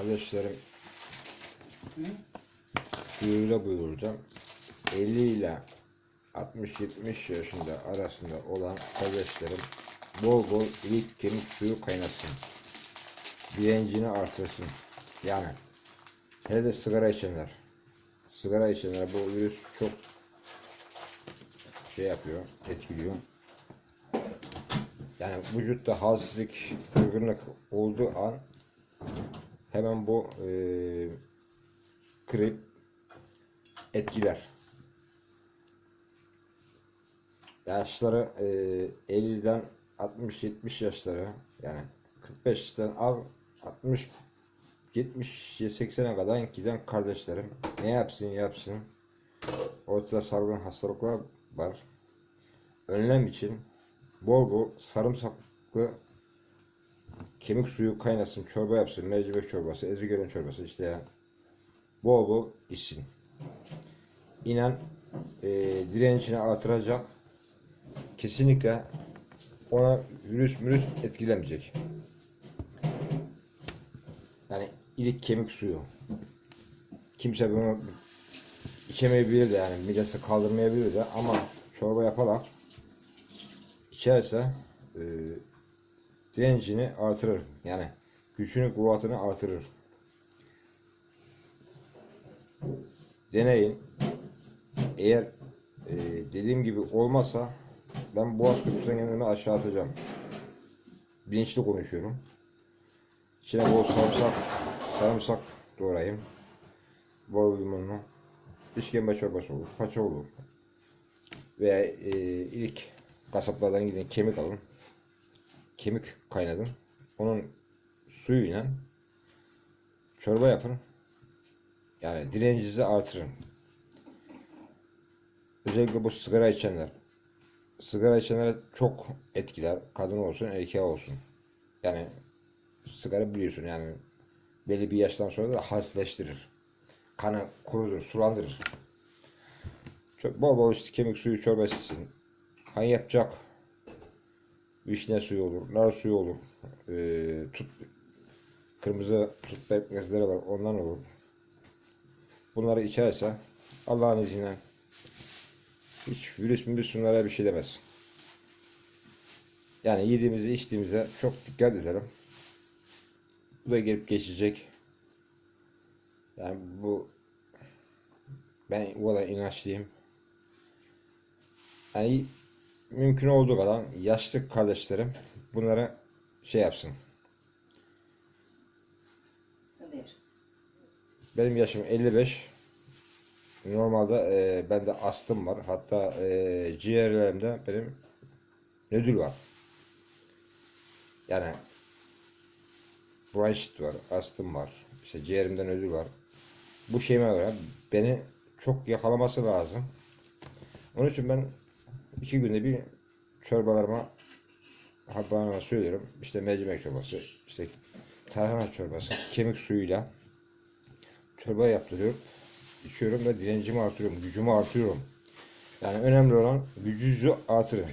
Kardeşlerim duyuruyla buyuracağım. 50 ile 60-70 yaşında arasında olan kardeşlerim bol bol ilik kemik suyu kaynasın. Direncini artırsın. Yani hele de sigara içenler. Sigara içenler bu virüs çok şey yapıyor, etkiliyor. Yani vücutta halsizlik, kırgınlık olduğu an hemen bu e, grip etkiler. Yaşları e, 50'den 60-70 yaşları yani 45'ten al 60 70 80'e kadar giden kardeşlerim ne yapsın yapsın ortada salgın hastalıklar var. Önlem için bol bol sarımsaklı kemik suyu kaynasın, çorba yapsın, mercimek çorbası, ezigören çorbası işte ya. Bol bol içsin. İnan e, direncini artıracak. Kesinlikle ona virüs virüs etkilemeyecek. Yani ilik kemik suyu. Kimse bunu içemeyebilir de yani midesi kaldırmayabilir de ama çorba yaparak içerse e, direncini artırır. Yani gücünü, kuvvetini artırır. Deneyin. Eğer e, dediğim gibi olmasa ben Boğaz Köprüsü'nden kendimi aşağı atacağım. Bilinçli konuşuyorum. İçine bol sarımsak, sarımsak doğrayayım. Bol limonlu. İşkembe çorbası olur, paça olur. Veya e, ilk kasaplardan gidin kemik alın kemik kaynadım. Onun suyuyla çorba yapın. Yani direncinizi artırın. Özellikle bu sigara içenler. Sigara içenler çok etkiler. Kadın olsun, erkek olsun. Yani sigara biliyorsun yani belli bir yaştan sonra da halsizleştirir. Kanı kurudur, sulandırır. Çok bol bol işte kemik suyu çorbası için. Kan yapacak vişne suyu olur, nar suyu olur, ee, tut, kırmızı tut pekmezleri var, ondan olur. Bunları içerse Allah'ın izniyle hiç virüs bunlara bir şey demez. Yani yediğimizi içtiğimize çok dikkat edelim. Bu da gelip geçecek. Yani bu ben bu kadar inançlıyım. Yani mümkün olduğu kadar yaşlı kardeşlerim bunlara şey yapsın. Benim yaşım 55. Normalde e, bende astım var. Hatta e, ciğerlerimde benim nödül var. Yani bronşit var, astım var. İşte ciğerimde nödül var. Bu şeyime göre beni çok yakalaması lazım. Onun için ben iki günde bir çorbalarıma bana söylüyorum. İşte mercimek çorbası, işte tarhana çorbası, kemik suyuyla çorba yaptırıyorum. içiyorum ve direncimi artırıyorum, gücümü artırıyorum. Yani önemli olan gücünüzü artırın.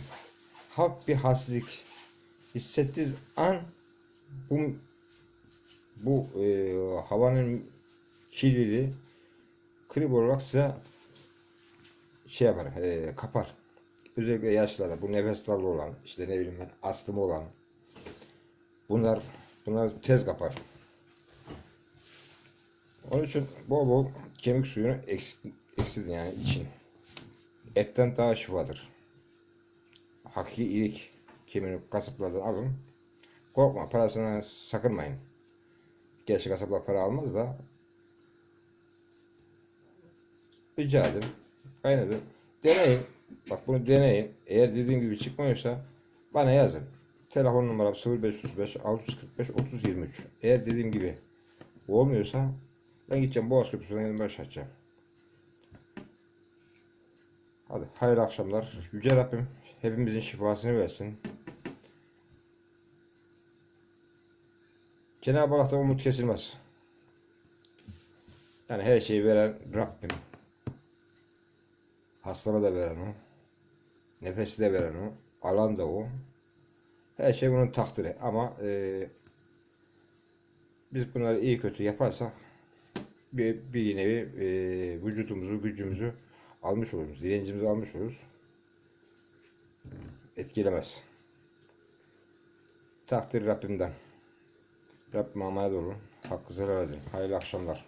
Hafif bir halsizlik hissettiğiniz an bu bu e, havanın kirliliği krip olarak size şey yapar, e, kapar. Özellikle yaşlılarda bu nefes darlığı olan, işte ne bileyim astımı olan bunlar bunlar tez kapar. Onun için bol bol kemik suyunu eksit, eksiltin yani için. Etten daha şifadır. Hakiki ilik kemiğini kasaplardan alın. Korkma parasına sakınmayın. Gerçi kasaplar para almaz da rica edin. Kaynadın. Deneyin. Bak bunu deneyin. Eğer dediğim gibi çıkmıyorsa bana yazın. Telefon numaram 0535 645 3023. Eğer dediğim gibi olmuyorsa ben gideceğim Boğaz Köprüsü'ne gidip baş açacağım. Hadi hayırlı akşamlar. Yüce Rabbim hepimizin şifasını versin. Cenab-ı Allah'tan umut kesilmez. Yani her şeyi veren Rabbim. Hastalığı da veren o. Nefesi de veren o. Alan da o. Her şey bunun takdiri. Ama e, biz bunları iyi kötü yaparsak bir, bir nevi e, vücudumuzu, gücümüzü almış oluruz. Direncimizi almış oluruz. Etkilemez. Takdir Rabbimden. Rabbim emanet olun. Hakkı helal edin. Hayırlı akşamlar.